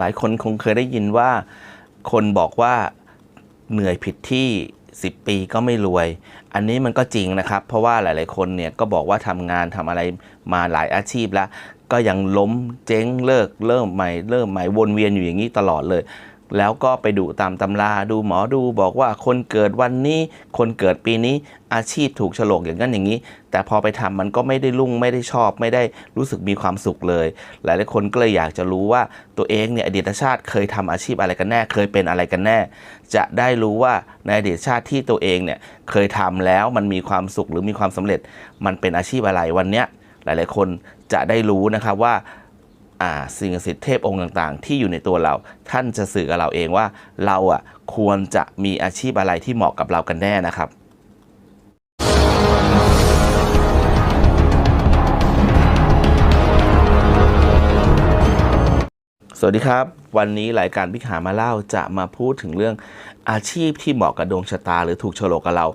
หลายคนคงเคยได้ยินว่า คนบอกว่าเหนื่อยผิดที่ 10 ปีก็ไม่รวย อันนี้มันก็จริงนะครับ เพราะว่าหลายๆ คนเนี่ยก็บอกว่าทำงานทำอะไรมาหลายอาชีพแล้ว ก็ยังล้มเจ๊งเลิกเริ่มใหม่เริ่มใหม่วนเวียนอยู่อย่างนี้ตลอดเลย แล้วก็ไปดูตามตำราดูหมอดูบอกว่าคนเกิดวันนี้ คนเกิดปีนี้อาชีพถูกฉลกอย่างนั้นอย่างนี้ แต่พอไปทำมันก็ไม่ได้รุ่งไม่ได้ชอบไม่ได้รู้สึกมีความสุขเลย หลายๆคนก็เลยอยากจะรู้ว่าตัวเองเนี่ยอดีตชาติเคยทำอาชีพอะไรกันแน่ เคยเป็นอะไรกันแน่ จะได้รู้ว่าในอดีตชาติที่ตัวเองเนี่ยเคยทำแล้วมันมีความสุขหรือมีความสำเร็จ มันเป็นอาชีพอะไรวันเนี้ยหลาย ๆ คนจะได้รู้นะครับว่า สิ่งศักดิ์สิทธิ์เทพองค์ต่างๆ ที่อยู่ในตัวเรา ท่านจะสื่อกับเราเองว่าเราอะควรจะมีอาชีพอะไรที่เหมาะกับเรากันแน่นะครับ สวัสดีครับ วันนี้รายการพิกหามาเล่าจะมาพูดถึงเรื่องอาชีพที่เหมาะกับดวงชะตา หรือถูกโฉลกับเรา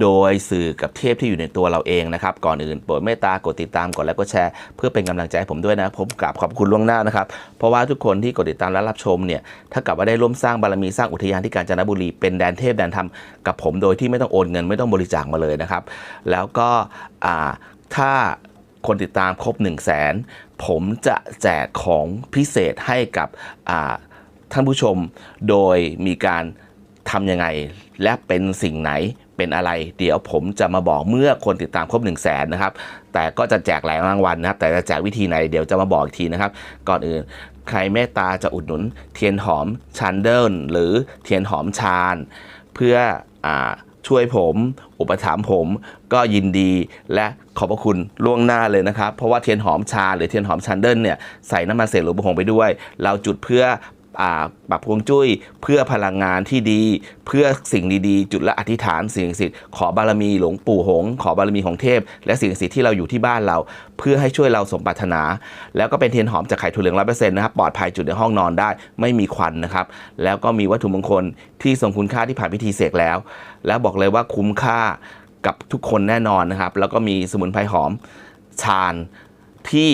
โดยสื่อกับเทพที่อยู่ในตัวเราเองนะครับ ก่อนอื่นโปรดเมตตากดติดตามกดไลค์กดแชร์เพื่อเป็นกำลังใจให้ผมด้วยนะ ผมกราบขอบคุณล่วงหน้านะครับ เพราะว่าทุกคนที่กดติดตามและรับชมเนี่ยถ้ากับว่าได้ร่วมสร้างบารมีสร้างอุทยานที่กาญจนบุรีเป็นแดนเทพแดนธรรมกับผมโดยที่ไม่ต้องโอนเงินไม่ต้องบริจาคมาเลยนะครับ แล้วก็ถ้า คนติดตามครบ 1 0 0 0 0แสนผมจะแจกของพิเศษให้กับท่านผู้ชม โดยมีการทำยังไง และเป็นสิ่งไหนเป็นอะไร เดี๋ยวผมจะมาบอกเมื่อคนติดตามครบ 1 0 0 0 0แสนนะครับ แต่ก็จะแจกหลายรางวัลนะครับ แต่จะแจกวิธีไหนเดี๋ยวจะมาบอกอีกทีนะครับ ก่อนอื่นใครเมตตาจะอุดหนุนเทียนหอมชันเดิลหรือเทียนหอมชาญเพื่ออ ช่วยผม อุปถัมภ์ผมก็ยินดีและขอบพระคุณล่วงหน้าเลยนะครับ เพราะว่าเทียนหอมชาหรือเทียนหอมชันเดิลเนี่ยใส่น้ำมันเสกหลวงปู่หงไปด้วย เราจุดเพื่อ ปรับพวงจุ้ย เพื่อพลังงานที่ดี เพื่อสิ่งดีๆ จุดและอธิษฐานสิ่งศักดิ์สิทธิ์ขอบารมีหลวงปู่หง ขอบารมีของเทพ และสิ่งศักดิ์สิทธิ์ที่เราอยู่ที่บ้านเรา เพื่อให้ช่วยเราสมปรารถนา แล้วก็เป็นเทียนหอมจากไข่ถั่วเหลืองร้อยเปอร์เซ็นต์นะครับปลอดภัยจุดในห้องนอนได้ ไม่มีควันนะครับแล้วก็มีวัตถุมงคลที่ทรงคุณค่าที่ผ่านพิธีเสกแล้ว แล้วบอกเลยว่าคุ้มค่ากับทุกคนแน่นอนนะครับ แล้วก็มีสมุนไพรหอมชาญที่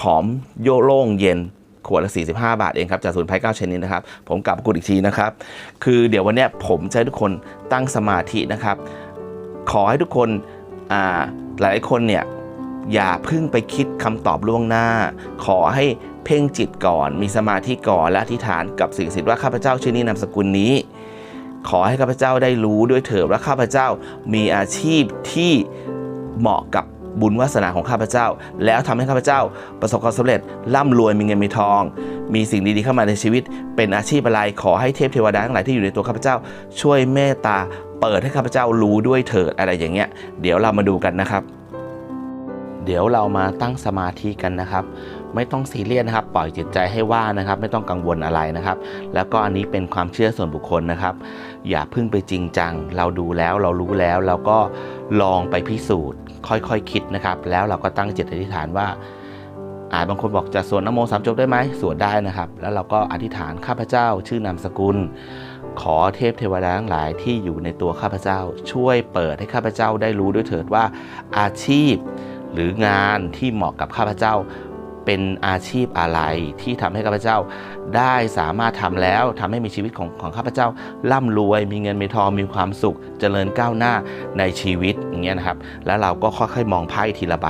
หอมโยโล่งเย็น ขวดละ 45 บาทเองครับจากสมุนไพร9ชนิดนะครับ ผมกลับมาพูดอีกทีนะครับ คือเดี๋ยววันนี้ผมจะให้ทุกคนตั้งสมาธินะครับ ขอให้ทุกคนอ่าหลายคนเนี่ยอย่าพึ่งไปคิดคำตอบล่วงหน้า ขอให้เพ่งจิตก่อน มีสมาธิก่อนและอธิษฐานกับสิ่งศักดิ์สิทธิ์ว่าข้าพเจ้าชื่อนี้นามสกุลนี้ ขอให้ข้าพเจ้าได้รู้ด้วยเถิดว่าข้าพเจ้ามีอาชีพที่เหมาะกับ บุญวาสนาของข้าพเจ้า แล้วทำให้ข้าพเจ้า ประสบความสำเร็จร่ำรวยมีเงินมีทอง มีสิ่งดีๆเข้ามาในชีวิต เป็นอาชีพอะไรขอให้เทพเทวดาทั้งหลายที่อยู่ในตัวข้าพเจ้า ช่วยเมตตา เปิดให้ข้าพเจ้ารู้ด้วยเถิดอะไรอย่างเงี้ย เดี๋ยวเรามาดูกันนะครับ เดี๋ยวเรามาตั้งสมาธิกันนะครับ ไม่ต้องซีเรียสนะครับ ปล่อยจิตใจให้ว่างนะครับ ไม่ต้องกังวลอะไรนะครับ แล้วก็อันนี้เป็นความเชื่อส่วนบุคคลนะครับ อย่าเพึ่งไปจริงจัง เราดูแล้วเรารู้แล้วเราก็ลองไปพิสูจน์ ค่อยๆคคิดนะครับ แล้วเราก็ตั้งจิตอธิษฐานว่าอาจบางคนบอกจะสวดนโมสามจบได้ไหมสวดได้นะครับ แล้วเราก็อธิษฐานข้าพเจ้า ชื่อนามสกุล ขอเทพเทวดาทั้งหลายที่อยู่ในตัวข้าพเจ้า ช่วยเปิดให้ข้าพเจ้าได้รู้ด้วยเถิดว่าอาชีพ หรืองานที่เหมาะกับข้าพเจ้า เป็นอาชีพอะไรที่ทำให้ข้าพเจ้าได้สามารถทำแล้วทำให้มีชีวิตของของข้าพเจ้า ร่ำรวย มีเงินมีทองมีความสุข เจริญก้าวหน้าในชีวิตอย่างเงี้ยนะครับ แล้วเราก็ค่อยๆมองไพ่ทีละใบ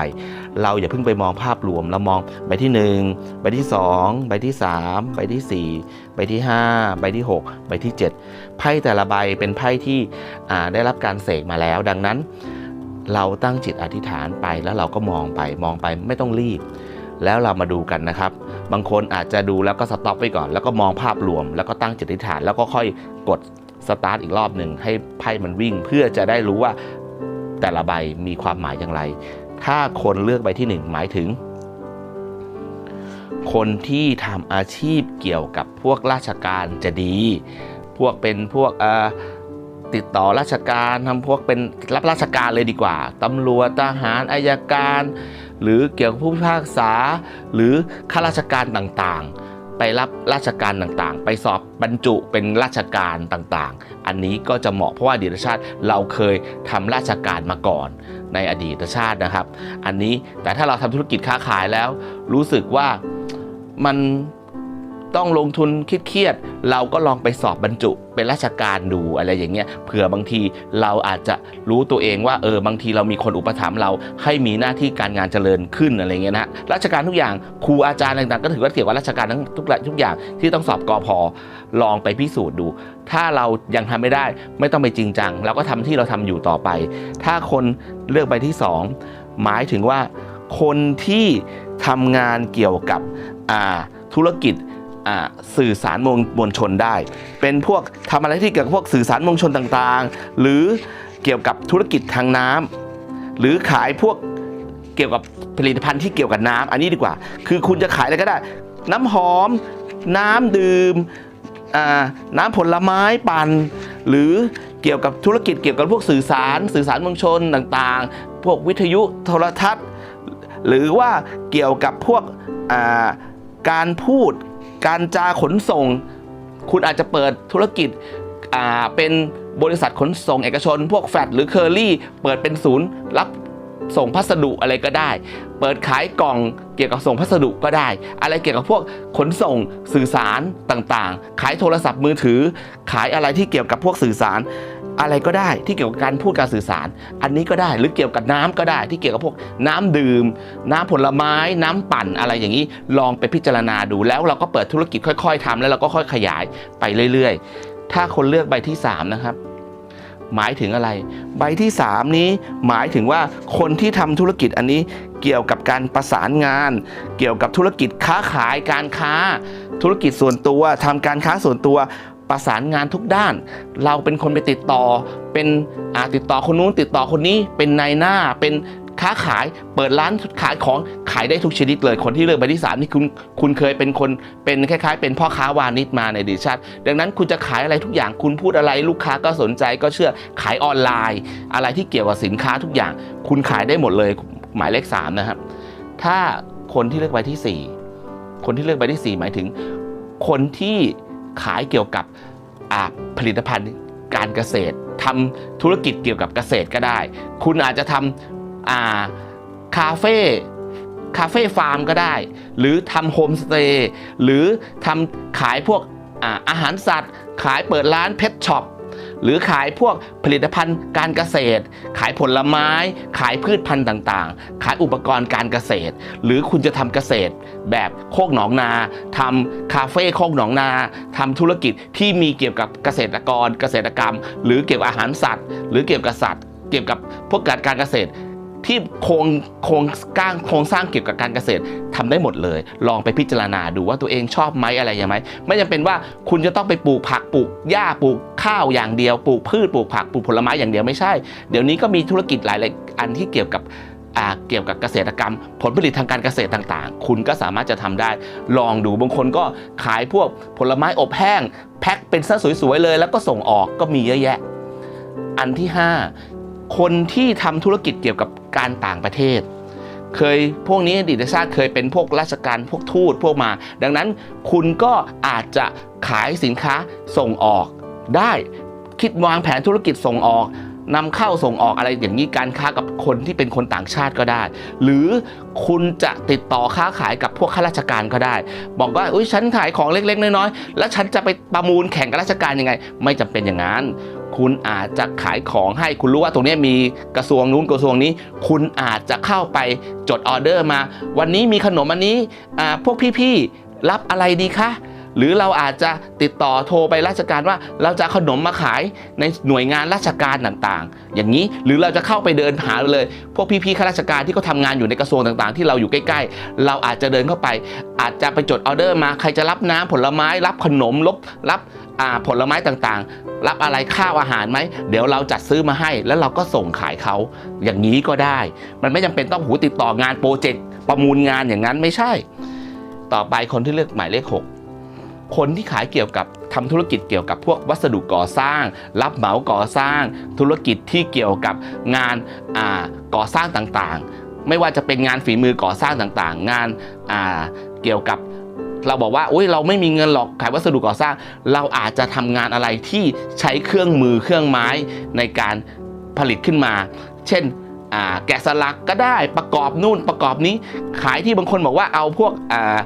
เราอย่าเพิ่งไปมองภาพรวมเรามองใบที่ 1 ใบที่ 2 ใบที่ 3 ใบที่ 4 ใบที่ 5 ใบที่ 6 ใบที่ 7 ไพ่แต่ละใบเป็นไพ่ที่ได้รับการเสกมาแล้ว ดังนั้น เราตั้งจิตอธิษฐานไปแล้วเราก็มองไปมองไปไม่ต้องรีบ แล้วเรามาดูกันนะครับ บางคนอาจจะดูแล้วก็สต็อปไว้ก่อน แล้วก็มองภาพรวม แล้วก็ตั้งจิตอธิษฐาน แล้วก็ค่อยกดสตาร์ทอีกรอบหนึ่งให้ไพ่มันวิ่ง เพื่อจะได้รู้ว่าแต่ละใบมีความหมายอย่างไร ถ้าคนเลือกใบที่หนึ่งหมายถึง คนที่ทำอาชีพเกี่ยวกับพวกราชการจะดี พวกเป็นพวกติดต่อราชการทำพวกเป็นรับราชการเลยดีกว่าตำรวจทหารอายการ หรือเกี่ยวกับผู้พิพากษา หรือข้าราชการต่างๆ ไปรับราชการต่างๆ ไปสอบบรรจุเป็นราชการต่างๆ อันนี้ก็จะเหมาะเพราะว่าอดีตชาติเราเคยทำราชการมาก่อนในอดีตชาตินะครับ อันนี้แต่ถ้าเราทำธุรกิจค้าขายแล้ว รู้สึกว่ามัน ต้องลงทุนเครียดๆเราก็ลองไปสอบบรรจุเป็นราชการดูอะไรอย่างเงี้ยเผื่อบางทีเราอาจจะรู้ตัวเองว่าเออบางทีเรามีคนอุปถัมภ์เราให้มีหน้าที่การงานเจริญขึ้นอะไรเงี้ยนะราชการทุกอย่างครูอาจารย์ต่างๆก็ถือว่าเกี่ยวกับราชการทั้งทุกทุกอย่างที่ต้องสอบกอพอลองไปพิสูจน์ดู ถ้าเรายังทำไม่ได้ไม่ต้องไปจริงจังเราก็ทำที่เราทำอยู่ต่อไป ถ้าคนเลือกใบที่สองหมายถึงว่าคนที่ทำงานเกี่ยวกับอ่าธุรกิจ สื่อสารมวลมวลชนได้ เป็นพวกทำอะไรที่เกี่ยวกับพวกสื่อสารมวลชนต่างๆ หรือเกี่ยวกับธุรกิจทางน้ำหรือขายพวกเกี่ยวกับผลิตภัณฑ์ที่เกี่ยวกับน้ำอันนี้ดีกว่า คือคุณจะขายอะไรก็ได้ น้ำหอม น้ำดื่มน้ำผลไม้ปั่นหรือเกี่ยวกับธุรกิจเกี่ยวกับพวกสื่อสารสื่อสารมวลชนต่างๆ พวกวิทยุโทรทัศน์ หรือว่าเกี่ยวกับพวกการพูด การจาขนส่ง คุณอาจจะเปิดธุรกิจเป็นบริษัทขนส่งเอกชน พวกแฟดหรือเคอรี่ เปิดเป็นศูนย์รับส่งพัสดุอะไรก็ได้ เปิดขายกล่องเกี่ยวกับส่งพัสดุก็ได้ อะไรเกี่ยวกับพวกขนส่งสื่อสารต่างๆ ขายโทรศัพท์มือถือ ขายอะไรที่เกี่ยวกับพวกสื่อสาร อะไรก็ได้ที่เกี่ยวกับการพูดการสื่อสาร อันนี้ก็ได้หรือเกี่ยวกับน้ำก็ได้ที่เกี่ยวกับพวกน้ำดื่ม น้ำผลไม้ น้ำปั่นอะไรอย่างนี้ ลองไปพิจารณาดูแล้วเราก็เปิดธุรกิจค่อยๆทำแล้วเราก็ค่อยขยายไปเรื่อยๆ ถ้าคนเลือกใบที่สามนะครับหมายถึงอะไร ใบที่ 3 นี้หมายถึงว่าคนที่ทำธุรกิจอันนี้เกี่ยวกับการประสานงาน เกี่ยวกับธุรกิจค้าขายการค้า ธุรกิจส่วนตัวทำการค้าส่วนตัว ประสานงานทุกด้าน เราเป็นคนไปติดต่อ เป็นติดต่อคนนู้นติดต่อคนนี้ เป็นนายหน้า เป็นค้าขาย เปิดร้านขายของขายได้ทุกชนิดเลย คนที่เลือกใบที่สามนี่คุณคุณเคยเป็นคนเป็นคล้าย ๆ เป็นพ่อค้าวานิชมาในดีชาติ ดังนั้นคุณจะขายอะไรทุกอย่าง คุณพูดอะไรลูกค้าก็สนใจก็เชื่อขายออนไลน์ อะไรที่เกี่ยวกับสินค้าทุกอย่าง คุณขายได้หมดเลยหมายเลขสามนะครับ ถ้าคนที่เลือกใบที่สี่คนที่เลือกใบที่สี่หมายถึง คนที่ ขายเกี่ยวกับผลิตภัณฑ์การเกษตรทำธุรกิจเกี่ยวกับเกษตรก็ได้ คุณอาจจะทำาคาเฟ่คาเฟ่ฟาร์มก็ได้ หรือทำโฮมสเตย์หรือทำขายพวกอาอาหารสัตว์ ขายเปิดร้านเพชช็อป หรือขายพวกผลิตภัณฑ์การเกษตร ขายผลไม้ ขายพืชพันธุ์ต่างๆ ขายอุปกรณ์การเกษตร หรือคุณจะทำเกษตร แบบโคกหนองนาทำคาเฟ่โคกหนองนาทำธุรกิจที่มีเกี่ยวกับเกษตรกรเกษตรกรรม หรือเกี่ยวกับอาหารสัตว์ หรือเกี่ยวกับสัตว์ เกี่ยวกับพวกการการเกษตร ที่โครงโครงสร้างโครงสร้างเกี่ยวกับการเกษตรทำได้หมดเลย ลองไปพิจารณาดูว่าตัวเองชอบไหมอะไรยังไงไม่จำเป็นว่าคุณจะต้องไปปลูกผักปลูกหญ้าปลูกข้าวอย่างเดียวปลูกพืชปลูกผักปลูกผลไม้อย่างเดียวไม่ใช่ เดี๋ยวนี้ก็มีธุรกิจหลายๆอันที่เกี่ยวกับเกี่ยวกับเกษตรกรรม ผลผลิตทางการเกษตรต่างๆ คุณก็สามารถจะทำได้ ลองดูบางคนก็ขายพวกผลไม้อบแห้ง แพ็คเป็นซะสวยๆเลย แล้วก็ส่งออกก็มีเยอะแยะ อันที่ 5 คนที่ทำธุรกิจเกี่ยวกับการต่างประเทศ เคยพวกนี้อดีตชาติเคยเป็นพวกราชการพวกทูตพวกมา ดังนั้นคุณก็อาจจะขายสินค้าส่งออกได้คิดวางแผนธุรกิจส่งออกนำเข้าส่งออกอะไรอย่างนี้การค้ากับคนที่เป็นคนต่างชาติก็ได้ หรือคุณจะติดต่อค้าขายกับพวกข้าราชการก็ได้ บอกว่าอุ้ยฉันขายของเล็กๆน้อยๆแล้วฉันจะไปประมูลแข่งกับราชการยังไง ไม่จำเป็นอย่างนั้น คุณอาจจะขายของให้คุณรู้ว่าตรงนี้มีกระทรวงนู้นกระทรวงนี้ คุณอาจจะเข้าไปจดออเดอร์มา วันนี้มีขนมอันนี้อ่าพวกพี่ๆรับอะไรดีคะหรือเราอาจจะติดต่อโทรไปราชการว่าเราจะขนมมาขายในหน่วยงานราชการต่างๆ อย่างนี้หรือเราจะเข้าไปเดินหาเลย พวกพี่ๆข้าราชการที่เขาทำงานอยู่ในกระทรวงต่างๆ ที่เราอยู่ใกล้ ๆ เราอาจจะเดินเข้าไป อาจจะไปจดออเดอร์มาใครจะรับน้ำผลไม้ รับขนมรับรับ ผลไม้ต่างๆ รับอะไรข้าวอาหารไหม เดี๋ยวเราจัดซื้อมาให้ แล้วเราก็ส่งขายเขาอย่างนี้ก็ได้ มันไม่จำเป็นต้องหูติดต่องานโปรเจกต์ประมูลงานอย่างนั้นไม่ใช่ ต่อไปคนที่เลือกหมายเลขหกคนที่ขายเกี่ยวกับทำธุรกิจเกี่ยวกับพวกวัสดุก่อสร้าง รับเหมาก่อสร้าง ธุรกิจที่เกี่ยวกับงานก่อสร้างต่างๆ ไม่ว่าจะเป็นงานฝีมือก่อสร้างต่างๆ งานเกี่ยวกับ เราบอกว่าอุ้ยเราไม่มีเงินหรอกขายวัสดุก่อสร้าง เราอาจจะทำงานอะไรที่ใช้เครื่องมือเครื่องไม้ในการผลิตขึ้นมา เช่นแกะสลักก็ได้ประกอบนู่นประกอบนี้ ขายที่บางคนบอกว่าเอาพวกออ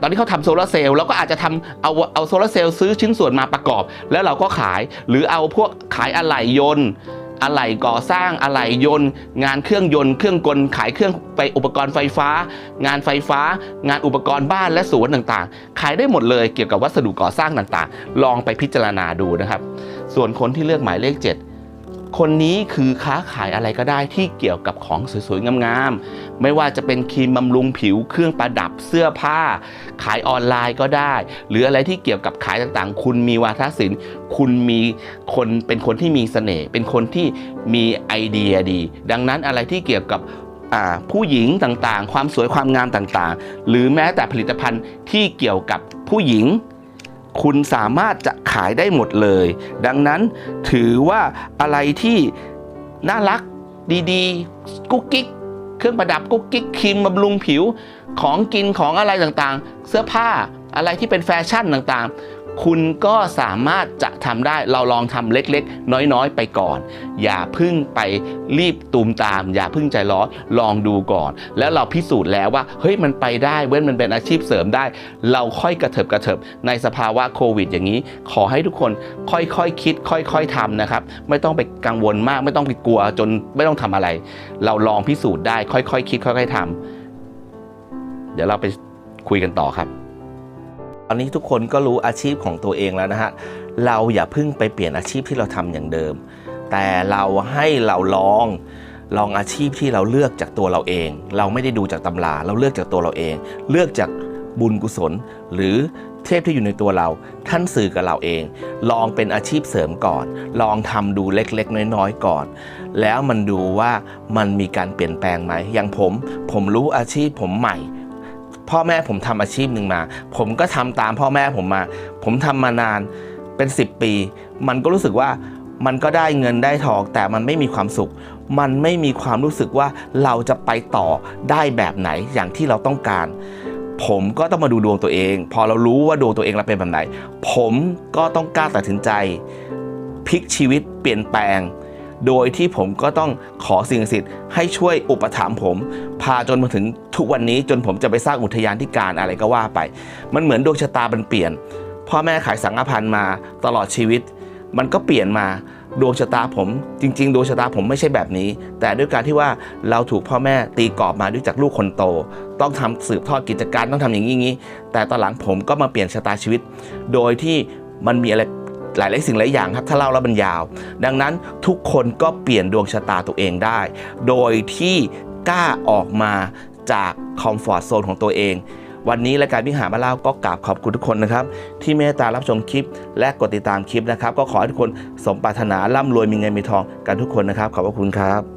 ตอนที่เขาทำโซลาร์เซลล์เราก็อาจจะทำเอาเอาโซลาร์เซลล์ซื้อชิ้นส่วนมาประกอบ แล้วเราก็ขายหรือเอาพวกขายอะไหล่ยนต์ อะไหล่ก่อสร้างอะไหล่ยนต์ งานเครื่องยนต์เครื่องกลขายเครื่องไปอุปกรณ์ไฟฟ้า งานไฟฟ้า งานอุปกรณ์บ้านและสวนต่างๆ ขายได้หมดเลยเกี่ยวกับวัสดุก่อสร้างต่างๆ ลองไปพิจารณาดูนะครับ ส่วนคนที่เลือกหมายเลข 7 คนนี้คือค้าขายอะไรก็ได้ที่เกี่ยวกับของสวยๆ งามๆ ไม่ว่าจะเป็นครีมบำรุงผิว เครื่องประดับ เสื้อผ้า ขายออนไลน์ก็ได้ หรืออะไรที่เกี่ยวกับขายต่างๆ คุณมีวาทศิลป์ คุณมีคนเป็นคนที่มีเสน่ห์ เป็นคนที่มีไอเดียดี ดังนั้นอะไรที่เกี่ยวกับผู้หญิงต่างๆ ความสวยความงามต่างๆ หรือแม้แต่ผลิตภัณฑ์ที่เกี่ยวกับผู้หญิง คุณสามารถจะขายได้หมดเลย ดังนั้นถือว่าอะไรที่น่ารักดีๆ กุ๊กกิ๊กเครื่องประดับกุ๊กกิ๊กครีมบำรุงผิวของกินของอะไรต่างๆ เสื้อผ้าอะไรที่เป็นแฟชั่นต่างๆ คุณก็สามารถจะทำได้เราลองทำเล็กๆ น้อยๆ ไปก่อน อย่าพึ่งไปรีบตูมตาม อย่าพึ่งใจร้อนลองดูก่อน แล้วเราพิสูจน์แล้วว่าเฮ้ยมันไปได้เว้นมันเป็นอาชีพเสริมได้ เราค่อยกระเถิบกระเถิบในสภาวะโควิด อย่างนี้ ขอให้ทุกคนค่อยๆคคิด ค่อย ๆทำนะครับ ไม่ต้องไปกังวลมาก ไม่ต้องไปกลัวจนไม่ต้องทำอะไร เราลองพิสูจน์ได้ค่อยๆคิดค่อย ๆทำเดี๋ยวเราไปคุยกันต่อครับ ตอนนี้ทุกคนก็รู้อาชีพของตัวเองแล้วนะฮะ เราอย่าเพิ่งไปเปลี่ยนอาชีพที่เราทำอย่างเดิม แต่เราให้เราลองลองอาชีพที่เราเลือกจากตัวเราเอง เราไม่ได้ดูจากตำรา เราเลือกจากตัวเราเอง เลือกจากบุญกุศล หรือเทพที่อยู่ในตัวเรา ท่านสื่อกับเราเอง ลองเป็นอาชีพเสริมก่อน ลองทำดูเล็กๆ น้อยๆก่อน แล้วมันดูว่ามันมีการเปลี่ยนแปลงไหมอย่างผม ผมรู้อาชีพผมใหม่ พ่อแม่ผมทำอาชีพหนึ่งมา ผมก็ทำตามพ่อแม่ผมมา ผมทำมานานเป็น 10 ปี มันก็รู้สึกว่ามันก็ได้เงินได้ทองแต่มันไม่มีความสุข มันไม่มีความรู้สึกว่าเราจะไปต่อได้แบบไหนอย่างที่เราต้องการ ผมก็ต้องมาดูดวงตัวเอง พอเรารู้ว่าดวงตัวเองเราเป็นแบบไหน ผมก็ต้องกล้าตัดสินใจพลิกชีวิตเปลี่ยนแปลง โดยที่ผมก็ต้องขอสิ่งศักดิ์สิทธิ์ให้ช่วยอุปถัมภ์ผม พาจนมาถึงทุกวันนี้จนผมจะไปสร้างอุทยานที่การอะไรก็ว่าไป มันเหมือนดวงชะตามันเปลี่ยน พ่อแม่ขายสังฆพันธ์มาตลอดชีวิต มันก็เปลี่ยนมาดวงชะตาผมจริง ๆ ดวงชะตาผมไม่ใช่แบบนี้ แต่ด้วยการที่ว่าเราถูกพ่อแม่ตีกรอบมาด้วยจากลูกคนโต ต้องทำสืบทอดกิจการต้องทำอย่างนี้อย่างนี้แต่ตอนหลังผมก็มาเปลี่ยนชะตาชีวิต โดยที่มันมีอะไร หลายๆสิ่งหลายอย่างครับถ้าเล่าแล้วมันยาว ดังนั้นทุกคนก็เปลี่ยนดวงชะตาตัวเองได้ โดยที่กล้าออกมาจากคอมฟอร์ทโซนของตัวเอง วันนี้รายการวิหารมาเล่าก็กราบขอบคุณทุกคนนะครับ ที่เมตตารับชมคลิป และกดติดตามคลิปนะครับ ก็ขอให้ทุกคนสมปรารถนาร่ำรวยมีเงินมีทองกันทุกคนนะครับ ขอบพระคุณครับ